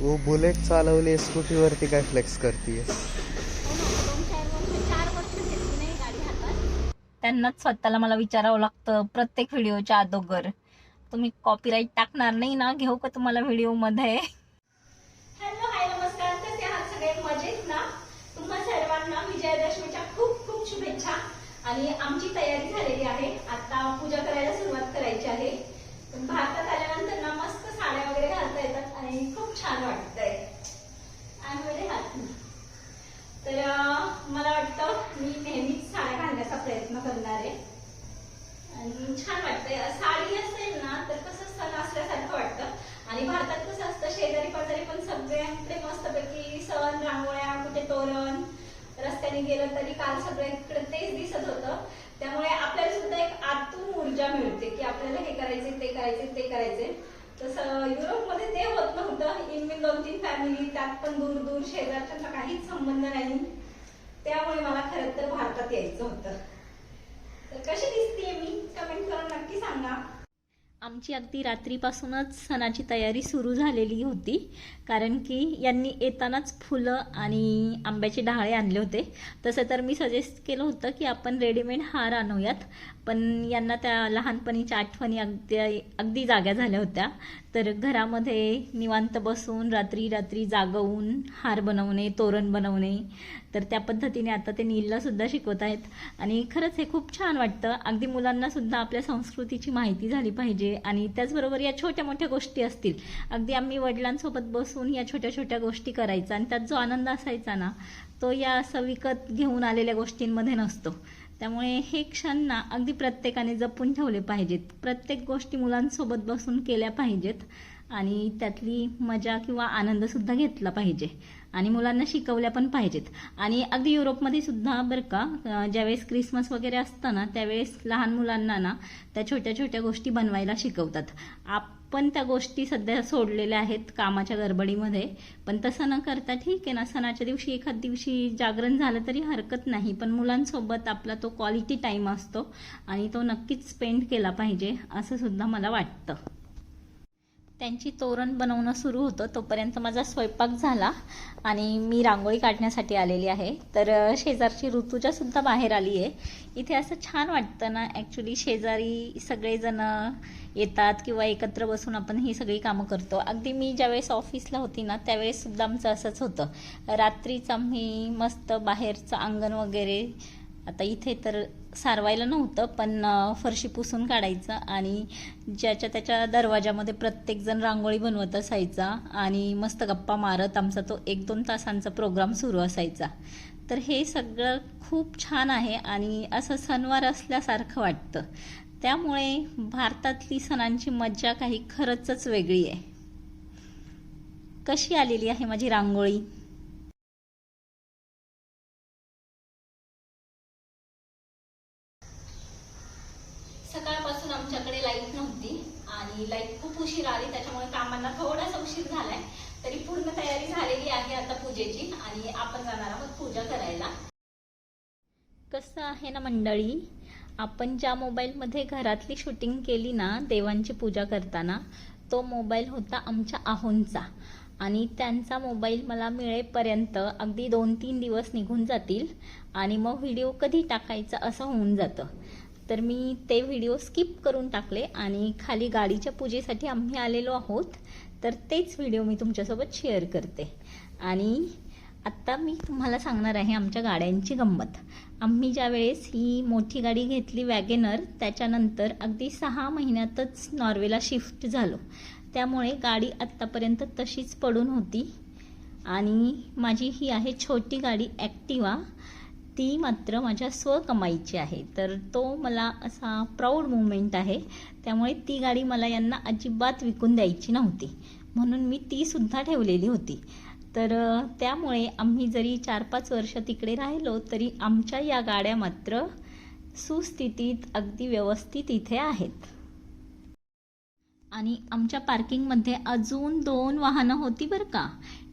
तू bullet चालवली स्कूटीवरती काय flex करते त्यांनाच स्वतःला मला विचारावं लागतं प्रत्येक व्हिडिओच्या अगोदर. तुम्ही कॉपीराईट टाकणार नाही ना? घेऊ का तुम्हाला व्हिडिओमध्ये हॅलो हाय नमस्कार. कसे आहात सगळे? मजेत ना? तुम्हा सर्वांना विजयादशमीच्या खूप खूप शुभेच्छा. आणि आमची तयारी झालेली आहे. आता पूजा करायला सुरुवात करायची आहे. पण भारतात आल्यानंतर ना मस्त साड्या वगैरे घालता येतात आणि खूप छान वाटतंय आणि व्हेरी हॅपी तर अं, मला वाटतं मी नेहमीच साड्या घालण्याचा प्रयत्न करणार आहे. आणि छान वाटतंय. साडी असेल ना तर कसं सण असल्यासारखं वाटतं. आणि भारतात कसं असतं शेजारी पाजारी पण सगळ्यांकडे मस्तपैकी सण रांगोळ्या कुठे तोरण रस्त्याने गेलं तरी काल सगळ्यांकडे तेच दिसत होतं. त्यामुळे आपल्याला सुद्धा एक आतून ऊर्जा मिळते की आपल्याला हे करायचे ते करायचे ते करायचे. तसं युरोपमध्ये ते होत नव्हतं. इनमिन दोन तीन फॅमिली त्यात पण दूर दूर शेजारच्या काहीच संबंध नाही. त्यामुळे मला खरं तर भारतात यायचं होतं. तर कशी दिसते मी? कमेंट करून नक्की सांगा. आमची अगदी रात्रीपासूनच सणाची तयारी सुरू झालेली होती. कारण की यांनी येतानाच फुलं आणि आंब्याचे डहाळे आणले होते. तसं तर मी सजेस्ट केलं होतं की आपण रेडीमेड हार आणूयात. पण यांना त्या लहानपणीच्या आठवणी अगदी अगदी जाग्या झाल्या होत्या. तर घरामध्ये निवांत बसून रात्री रात्री जागवून हार बनवणे तोरण बनवणे तर त्या पद्धतीने आता ते नीललासुद्धा शिकवत आहेत. आणि खरंच हे खूप छान वाटतं. अगदी मुलांनासुद्धा आपल्या संस्कृतीची माहिती झाली पाहिजे आणि त्याचबरोबर या छोट्या मोठ्या गोष्टी असतील. अगदी आम्ही वडिलांसोबत बसून या छोट्या छोट्या गोष्टी करायचा आणि त्यात जो आनंद असायचा ना तो या असं विकत घेऊन आलेल्या गोष्टींमध्ये नसतो. त्यामुळे हे क्षण ना अगदी प्रत्येकाने जपून ठेवले पाहिजेत. प्रत्येक गोष्टी मुलांसोबत बसून केल्या पाहिजेत आणि त्यातली मजा किंवा आनंदसुद्धा घेतला पाहिजे. आणि मुलांना शिकवल्या पण पाहिजेत. आणि अगदी युरोपमध्ये सुद्धा बरं का ज्यावेळेस क्रिसमस वगैरे असतं ना त्यावेळेस लहान मुलांना ना त्या छोट्या छोट्या गोष्टी बनवायला शिकवतात. आप आपण त्या गोष्टी सध्या सोडलेल्या आहेत कामाच्या गडबडीमध्ये. पण तसं न करता ठीक आहे ना सणाच्या दिवशी एखाद दिवशी जागरण झालं तरी हरकत नाही. पण मुलांसोबत आपला तो क्वालिटी टाईम असतो आणि तो नक्कीच स्पेंड केला पाहिजे असं सुद्धा मला वाटतं. त्यांची तोरण बनवणं सुरू होतं. तोपर्यंत माझा स्वयंपाक झाला आणि मी रांगोळी काढण्यासाठी आलेली आहे. तर शेजारची ऋतुजासुद्धा बाहेर आली आहे इथे असं छान वाटतं ना ॲक्च्युली शेजारी सगळेजण येतात किंवा एकत्र बसून आपण ही सगळी कामं करतो. अगदी मी ज्यावेळेस ऑफिसला होती ना त्यावेळेस सुद्धा आमचं असंच होतं. रात्रीच आम्ही मस्त बाहेरचं अंगण वगैरे आता इथे तर सारवायला नव्हतं पण फरशी पुसून काढायचं आणि ज्याच्या त्याच्या दरवाजामध्ये प्रत्येकजण रांगोळी बनवत असायचा आणि मस्त गप्पा मारत आमचा तो एक दोन तासांचा प्रोग्राम सुरू असायचा. तर हे सगळं खूप छान आहे आणि असं सणवार असल्यासारखं वाटतं. त्यामुळे भारतातली सणांची मज्जा काही खरंच वेगळी आहे. कशी आलेली आहे माझी रांगोळी सकाळपासून आमच्याकडे लाइट नव्हती आणि लाइट खूप उशीर आली. त्याच्यामुळे कामांना थोडासा उशीर झालाय. तरी पूर्ण तयारी झालेली आहे आता पूजेची आणि आपण जाणार आहोत पूजा करायला. कसं आहे ना मंडळी? आपण ज्या मोबाईलमध्ये घरातली शूटिंग केली ना देवांची पूजा करताना तो मोबाईल होता आमच्या आहोंचा. आणि त्यांचा मोबाईल मला मिळेपर्यंत अगदी दोन तीन दिवस निघून जातील आणि मग व्हिडिओ कधी टाकायचा असं होऊन जातं. तर मी ते व्हिडिओ स्किप करून टाकले आणि खाली गाडीच्या पूजेसाठी आम्ही आलेलो आहोत. तर तेच व्हिडिओ मी तुमच्यासोबत शेअर करते. आणि आत्ता मी तुम्हाला सांगणार आहे आमच्या गाड्यांची गंमत. आम्ही ज्यावेळेस ही मोठी गाडी घेतली वॅगेनर त्याच्यानंतर अगदी सहा महिन्यातच नॉर्वेला शिफ्ट झालो. त्यामुळे गाडी आत्तापर्यंत तशीच पडून होती. आणि माझी ही आहे छोटी गाडी ॲक्टिवा. ती मात्र माझ्या स्वकमाईची आहे. तर तो मला असा प्राऊड मुवमेंट आहे. त्यामुळे ती गाडी मला यांना अजिबात विकून द्यायची नव्हती. म्हणून मी तीसुद्धा ठेवलेली होती. तर त्यामुळे आम्ही जरी चार पाच वर्ष तिकडे राहिलो तरी आमच्या या गाड्या मात्र सुस्थितीत अगदी व्यवस्थित इथे आहेत. आणि आमच्या पार्किंगमध्ये अजून दोन वाहनं होती बरं का?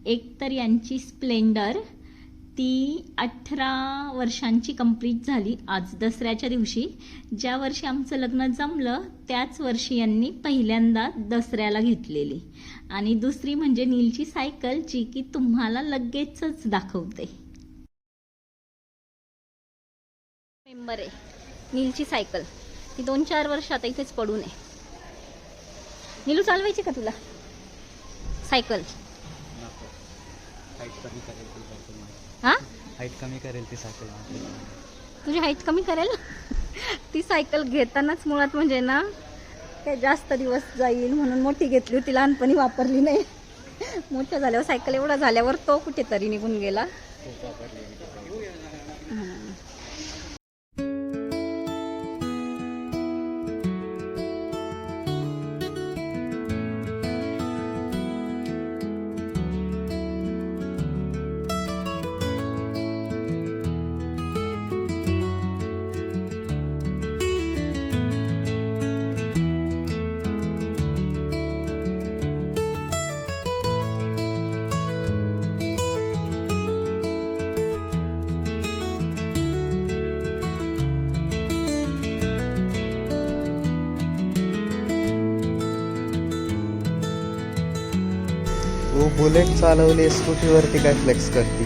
एक तर यांची स्प्लेंडर ती अठरा वर्षांची कंप्लीट झाली आज दसऱ्याच्या दिवशी. ज्या वर्षी आमचं लग्न जमलं त्याच वर्षी यांनी पहिल्यांदा दसऱ्याला घेतलेली. आणि दुसरी म्हणजे नीलची सायकल जी की तुम्हाला लगेचच दाखवते. मेंबर आहे. नीलची सायकल. ती दोन चार वर्ष आता इथेच पडून आहे. नीलू चालवायची का तुला? सायकल. हाईट कमी करेल ती सायकल हा? हाईट कमी करेल ती सायकल तुझी हाईट कमी करेल? ती सायकल घेतानाच मुळात म्हणजे ना काय जास्त दिवस जाईल म्हणून मोठी घेतली होती लहानपणी वापरली नाही. मोठ्या झाल्यावर सायकल एवढा झाल्यावर तो कुठेतरी निघून गेला. बुलेट चालवली स्कूटीवरती काय फ्लेक्स करते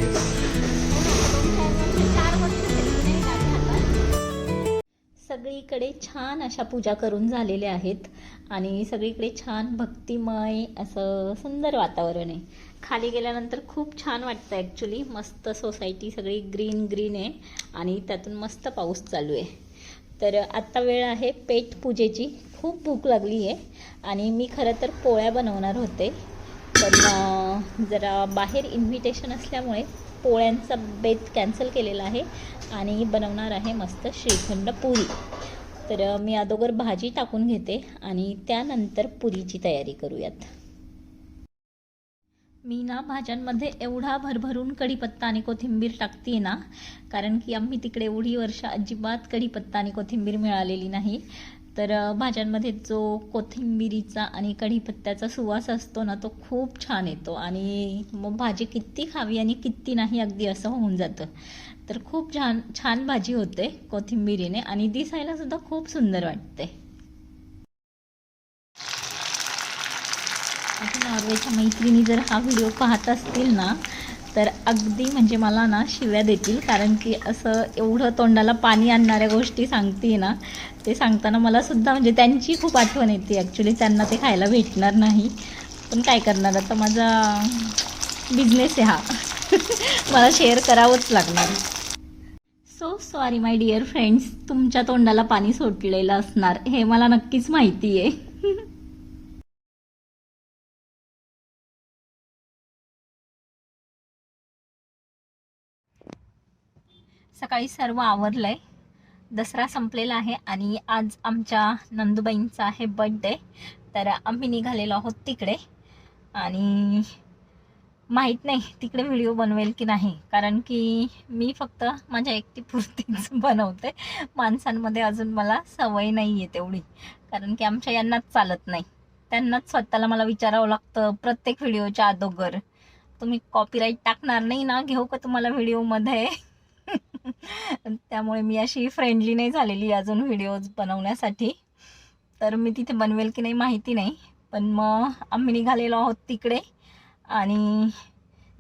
सगळीकडे छान अशा पूजा करून झालेल्या आहेत आणि सगळीकडे छान भक्तिमय असं सुंदर वातावरण आहे. खाली गेल्यानंतर खूप छान वाटतं ॲक्च्युली मस्त सोसायटी सगळी ग्रीन ग्रीन आहे आणि त्यातून मस्त पाऊस चालू आहे. तर आत्ता वेळ आहे पेट पूजेची. खूप भूक लागली आहे आणि मी खरं तर पोळ्या बनवणार होते. पण जरा बाहेर इन्व्हिटेशन असल्यामुळे पोळ्यांचा बेत कॅन्सल केलेला आहे आणि बनवणार आहे मस्त श्रीखंड पुरी. तर मी अगोदर भाजी टाकून घेते आणि त्यानंतर पुरीची तयारी करूयात. मी ना भाज्यांमध्ये एवढा भरभरून कढीपत्ता आणि कोथिंबीर टाकते ना कारण की आम्ही तिकडे एवढी वर्ष अजिबात कढीपत्ता आणि कोथिंबीर मिळालेली नाही. तर भाज्यांमध्ये जो कोथिंबिरीचा आणि कढीपत्त्याचा सुवास असतो ना तो खूप छान येतो. आणि मग भाजी किती खावी आणि किती नाही अगदी असं होऊन जातं. तर खूप छान छान भाजी होते कोथिंबिरीने आणि दिसायला सुद्धा खूप सुंदर वाटते. नॉर्वेच्या मैत्रिणी जर हा व्हिडिओ पाहत असतील ना तर अगदी म्हणजे मला ना शिव्या देतील कारण की असं एवढं तोंडाला पाणी आणणाऱ्या गोष्टी सांगते ना ते सांगताना मला सुद्धा म्हणजे त्यांची खूप आठवण येते ॲक्च्युली त्यांना ते खायला भेटणार नाही. पण काय करणार? आता माझा बिझनेस आहे हा. मला शेअर करावंच लागणार. So sorry my dear friends तुमच्या तोंडाला पाणी सोडलेलं असणार. हे मला नक्कीच माहिती आहे सकाळी सर्व आवरलंय. दसरा संपलेला आहे आणि आज आमच्या नंदुबाईंचा आहे बड्डे तर आम्ही निघालेलो आहोत तिकडे. आणि माहीत नाही तिकडे व्हिडिओ बनवेल की नाही. कारण की मी फक्त माझ्या एकटीपुरतीच बनवते. माणसांमध्ये अजून मला सवय नाही आहे तेवढी. कारण की आमच्या यांनाच चालत नाही. त्यांनाच स्वतःला मला विचारावं लागतं प्रत्येक व्हिडिओच्या अगोदर. तुम्ही कॉपीराईट टाकणार नाही ना? घेऊ का तुम्हाला व्हिडिओमध्ये त्यामुळे मी अशी फ्रेंडली नाही झालेली अजून व्हिडिओज बनवण्यासाठी. तर मी तिथे बनवेल की नाही माहिती नाही. पण मग आम्ही निघालेलो आहोत तिकडे. आणि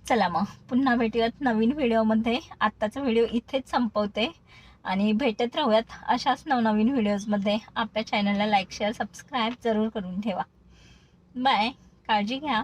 चला मग पुन्हा भेटूयात नवीन व्हिडिओमध्ये आत्ताचा व्हिडिओ इथेच संपवते. आणि भेटत राहूयात अशाच नवनवीन व्हिडिओजमध्ये आपल्या चॅनलला लाईक शेअर सबस्क्राईब जरूर करून ठेवा. बाय काळजी घ्या.